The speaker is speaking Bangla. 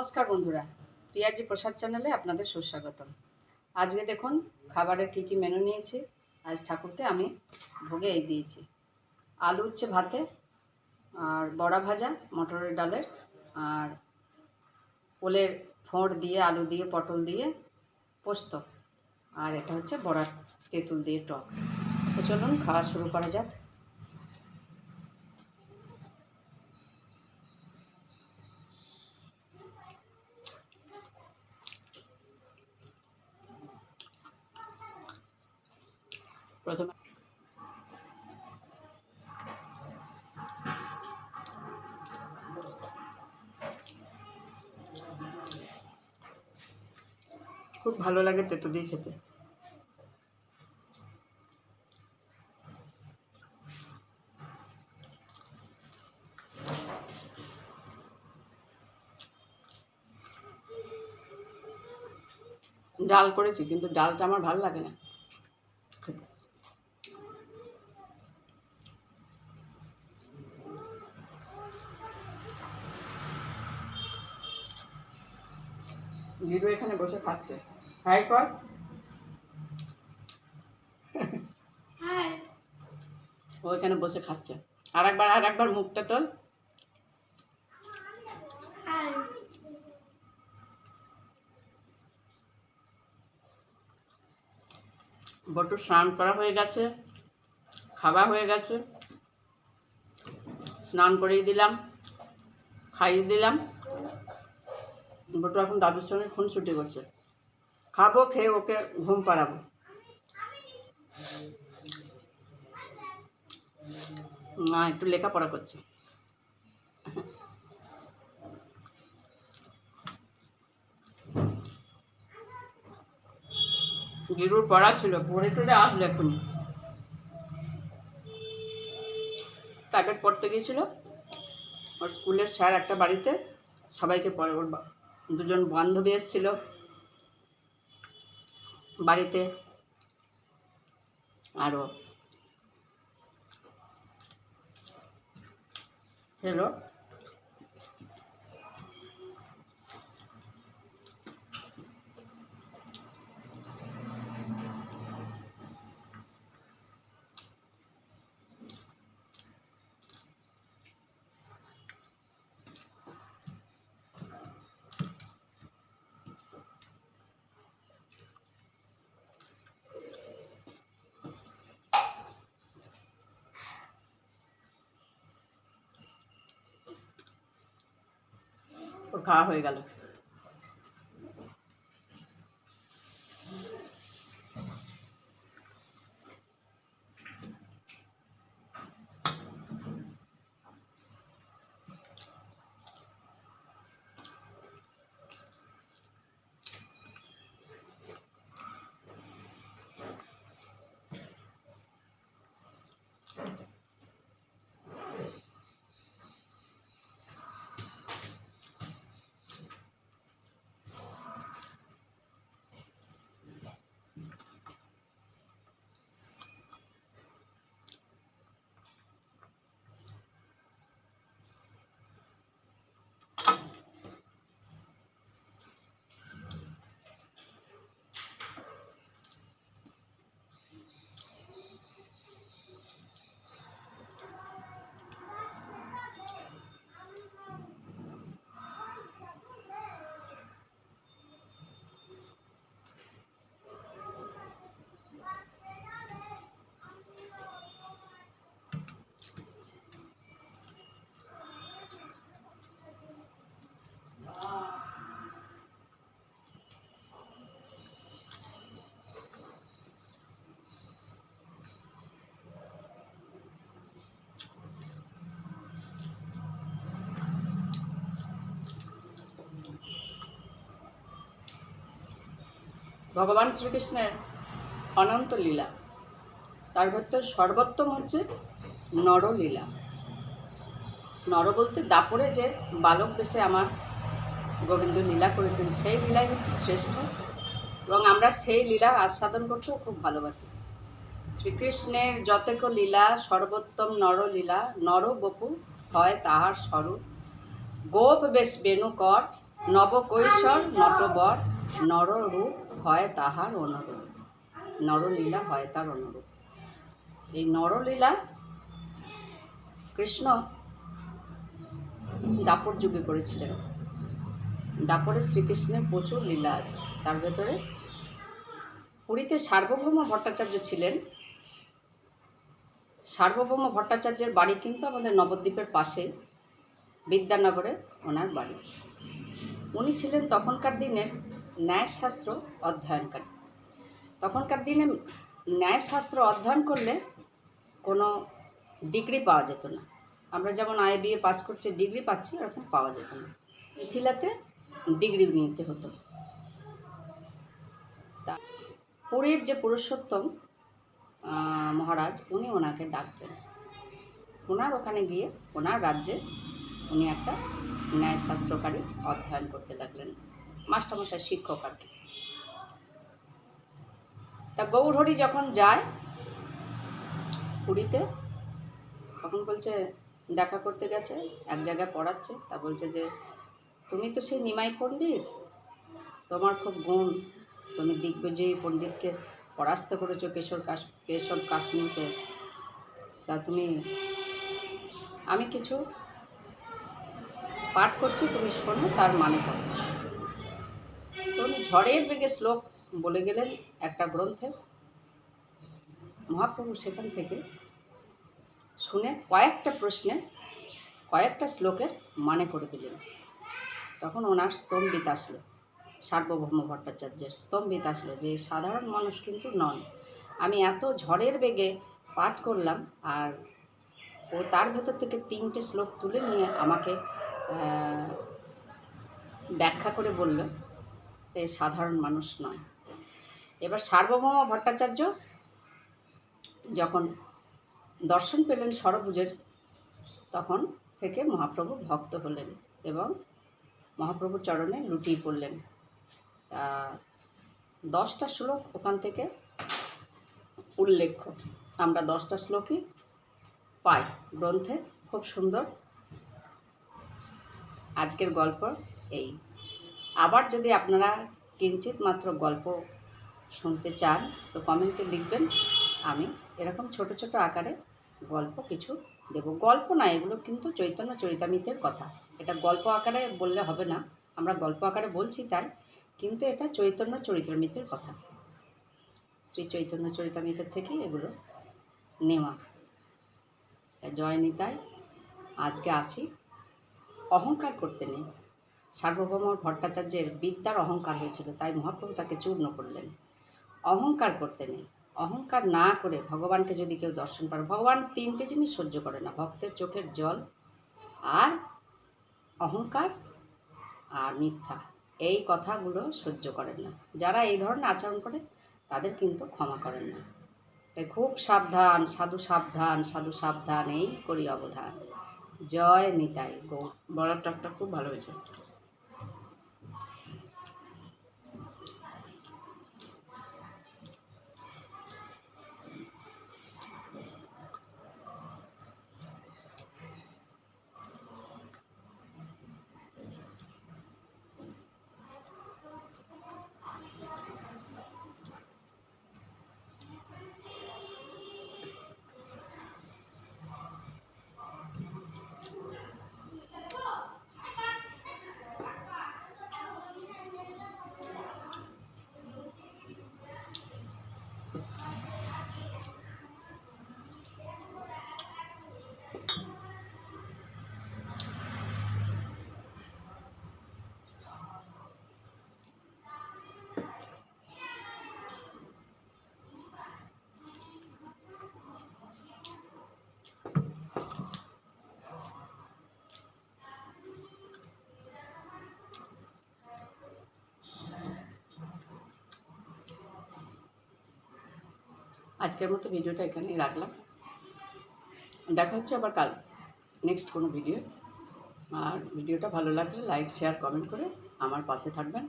নমস্কার বন্ধুরা রিয়াজি প্রসাদ চ্যানেলে আপনাদের সুস্বাগতম। আজকে দেখুন খাবারের কী কী মেনু নিয়েছি, আজ ঠাকুরকে আমি ভোগে এই দিয়েছি। আলু হচ্ছে ভাতে, আর বড়া ভাজা, মটরের ডালের, আর ওলের ফোঁড় দিয়ে, আলু দিয়ে, পটল দিয়ে পোস্ত, আর এটা হচ্ছে বড়া তেঁতুল দিয়ে টক। তো চলুন খাওয়া শুরু করা যাক। প্রথমে। খুব ভালো লাগে তেঁতুলি খেতে। ডাল করেছি কিন্তু ডালটা আমার ভালো লাগে না। লিডু এখানে বসে খাচ্ছে। হাই কর। ও এখানে বসে খাচ্ছে। আর একবার আর একবার মুখটা তোল। বটু স্নান করা হয়ে গেছে। খাওয়া হয়ে গেছে। স্নান করিয়ে দিলাম। খাইয়ে দিলাম। বটু, এখন দাদুর সঙ্গে খুন ছুটি করছে। খাব, খেয়ে ওকে ঘুম পাড়াবো। না একটু লেখাপড়া করছে। গিরুর পড়া ছিল, পড়ে টড়ে আসলো এখনই প্রাইভেট পড়তে গিয়েছিল। ওর স্কুলের স্যার একটা বাড়িতে, সবাইকে পড়ে, ওর দুজন বান্ধবী এসেছিল বাড়িতে আরও। হ্যালো ওর খাওয়া হয়ে গেল। ভগবান শ্রীকৃষ্ণের অনন্ত লীলা। তার ভেতর সর্বোত্তম হচ্ছে নরলীলা। নর বলতে দাপরে যে বালক বেশে আমার গোবিন্দ লীলা করেছেন, সেই লীলাই হচ্ছে শ্রেষ্ঠ এবং আমরা সেই লীলা আস্বাদন করতেও খুব ভালোবাসি। শ্রীকৃষ্ণের যতেক লীলা, সর্বোত্তম নরলীলা নর বপু হয় তাহার স্বরূপ। গোপ বেশ বেণু কর নবকৈশর নটবর নররূপ হয় তাহার অনুরূপ। নরলীলা হয় তার অনুরূপ। এই নরলীলা কৃষ্ণ দাপর যুগে করেছিলেন। দাপরে শ্রীকৃষ্ণের প্রচুর লীলা আছে। তার ভেতরে পুরীতে সার্বভৌম ভট্টাচার্য ছিলেন। সার্বভৌম ভট্টাচার্যের বাড়ি কিন্তু আমাদের নবদ্বীপের পাশে, বিদ্যানগরে ওনার বাড়ি। উনি ছিলেন তখনকার দিনের ন্যায়শাস্ত্র অধ্যয়নকারী তখনকার দিনে ন্যায়শাস্ত্র অধ্যয়ন করলে কোনো ডিগ্রি পাওয়া যেত না। আমরা যেমন আই বিএ পাস করছি, ডিগ্রি পাচ্ছি, ওরকম পাওয়া যেত না। মিথিলাতে ডিগ্রি নিতে হতো। তা পুরীর যে পুরুষোত্তম মহারাজ, উনি ওনাকে ডাকতেন ওনার ওখানে গিয়ে, ওনার রাজ্যে উনি একটা ন্যায়শাস্ত্রকারী অধ্যয়ন করতে লাগলেন। মাস্টারমশাই শিক্ষক আর কি। তা গৌরহরি যখন যায় পুরীতে, তখন বলছে, দেখা করতে গেছে, এক জায়গায় পড়াচ্ছে। তা বলছে যে, তুমি তো সেই নিমাই পণ্ডিত, তোমার খুব গুণ। তুমি দিগ্বিজয়ী পণ্ডিতকে পরাস্ত করেছ কেশর কাশ কেশব কাশ্মীরকে। তা তুমি, আমি কিছু পাঠ করছি, তুমি শোনো, তার মানে করো। ঝড়ের বেগে শ্লোক বলে গেলেন একটা গ্রন্থে। মহাপ্রভু সেখান থেকে শুনে কয়েকটা প্রশ্নে, কয়েকটা শ্লোকের মানে করে দিলেন। তখন ওনার স্তম্ভিত আসলো, সার্বভৌম ভট্টাচার্যের স্তম্ভিত আসলো যে, সাধারণ মানুষ কিন্তু নন। আমি এত ঝড়ের বেগে পাঠ করলাম আর ও তার ভেতর থেকে তিনটে শ্লোক তুলে নিয়ে আমাকে ব্যাখ্যা করে বলল এ সাধারণ মানুষ নয়। এবার সার্বভৌম ভট্টাচার্য যখন দর্শন পেলেন সরভুজের তখন থেকে মহাপ্রভু ভক্ত হলেন এবং মহাপ্রভুর চরণে লুটিয়ে পড়লেন। তা দশটা শ্লোক ওখান থেকে উল্লেখ্য আমরা দশটা শ্লোকই পাই গ্রন্থে, খুব সুন্দর। আজকের গল্প এই। আবার যদি আপনারা কিঞ্চিত মাত্র গল্প শুনতে চান, তো কমেন্টে লিখবেন। আমি এরকম ছোট ছোট আকারে গল্প কিছু দেব। গল্প না, এগুলো কিন্তু চৈতন্য চরিতামিতের কথা। এটা গল্প আকারে বললে হবে না। আমরা গল্প আকারে বলছি তাই, কিন্তু এটা চৈতন্য চরিতামিতের কথা। শ্রী চৈতন্য চরিতামিতের থেকেই এগুলো নেওয়া। তাই জয় নিতাই। আজকে আসি। অহংকার করতে নেই। সার্বভৌম ভট্টাচার্যের বিদ্যার অহংকার হয়েছিল, তাই মহাপ্রভু তাকে চূর্ণ করলেন। অহংকার করতে নেই। অহংকার না করে ভগবানকে যদি কেউ দর্শন করে, ভগবান তিনটে জিনিস সহ্য করে না, ভক্তের চোখের জল আর অহংকার আর মিথ্যা। এই কথাগুলো সহ্য করেন না। যারা এই ধরনের আচরণ করে, তাদের কিন্তু ক্ষমা করেন না। তাই খুব সাবধান, সাধু সাবধান সাধু সাবধান, এই করি অবধান। জয় নিতাই। গো বড় টকটা খুব ভালো হয়েছে। আজকের মতো ভিডিওটা এখানেই রাখলাম। দেখা হচ্ছে আবার কাল নেক্সট কোনো ভিডিও আর ভিডিওটা ভালো লাগলে লাইক শেয়ার কমেন্ট করে আমার পাশে থাকবেন।